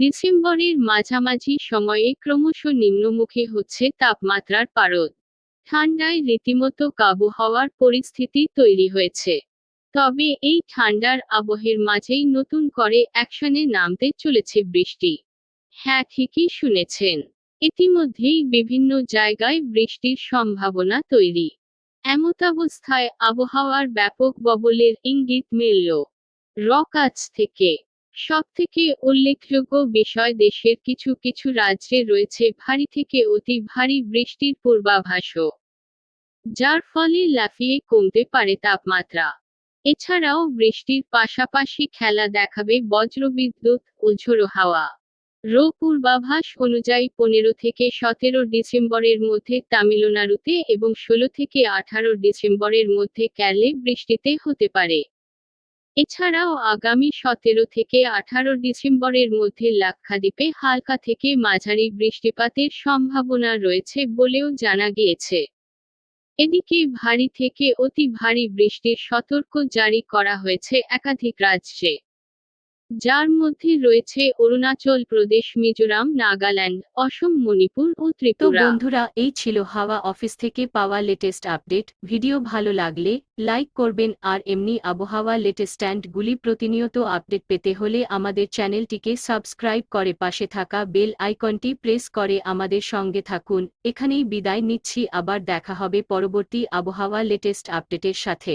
ডিসেম্বরের মাঝামাঝি সময়ে ক্রমশ নিম্নমুখী হচ্ছে তাপমাত্রার পারদ। ঠান্ডায় রীতিমতো কাবু হওয়ার পরিস্থিতি তৈরি হয়েছে। তবে এই ঠান্ডার আবহের মাঝেই নতুন করে অ্যাকশনে নামতে চলেছে বৃষ্টি। হ্যাঁ ঠিকই শুনেছেন। ইতিমধ্যেই বিভিন্ন জায়গায় বৃষ্টির সম্ভাবনা তৈরি। এমতাবস্থায় আবহাওয়ার ব্যাপক ববলের ইঙ্গিত মিলল। রক আজ থেকে সবথেকে উল্লেখযোগ্য বিষয় দেশের কিছু কিছু রাজ্যে রয়েছে ভারী থেকে অতি ভারী বৃষ্টির পূর্বাভাসও, যার ফলে লাফিয়ে কমতে পারে তাপমাত্রা। এছাড়াও বৃষ্টির পাশাপাশি খেলা দেখাবে বজ্রবিদ্যুৎ ও ঝোড়ো হাওয়া। রো পূর্বাভাস অনুযায়ী পনেরো থেকে সতেরো ডিসেম্বরের মধ্যে তামিলনাড়ুতে এবং ষোলো থেকে আঠারো ডিসেম্বরের মধ্যে ক্যালে বৃষ্টিতে হতে পারে। এছাড়াও আগামী সতেরো থেকে আঠারো ডিসেম্বরের মধ্যে লাক্ষাদ্বীপে হালকা থেকে মাঝারি বৃষ্টিপাতের সম্ভাবনা রয়েছে বলেও জানা গিয়েছে। এদিকে ভারী থেকে অতি ভারী বৃষ্টির সতর্ক জারি করা হয়েছে একাধিক রাজ্যে। যার মধ্যে রয়েছে অরুণাচল প্রদেশ, মিজোরাম, নাগাল্যান্ড, অসম, মণিপুর ও ত্রিপুরা। বন্ধুরা, এই ছিল হাওয়া অফিস থেকে পাওয়া লেটেস্ট আপডেট ভিডিও ভালো লাগলে লাইক করবেন আর এমনি আবহাওয়া লেটেস্ট স্ট্যান্ডগুলি প্রতিনিয়ত আপডেট পেতে হলে আমাদের চ্যানেলটিকে সাবস্ক্রাইব করে পাশে থাকা বেল আইকনটি প্রেস করে আমাদের সঙ্গে থাকুন। এখানেই বিদায় নিচ্ছি, আবার দেখা হবে পরবর্তী আবহাওয়া লেটেস্ট আপডেটের সাথে।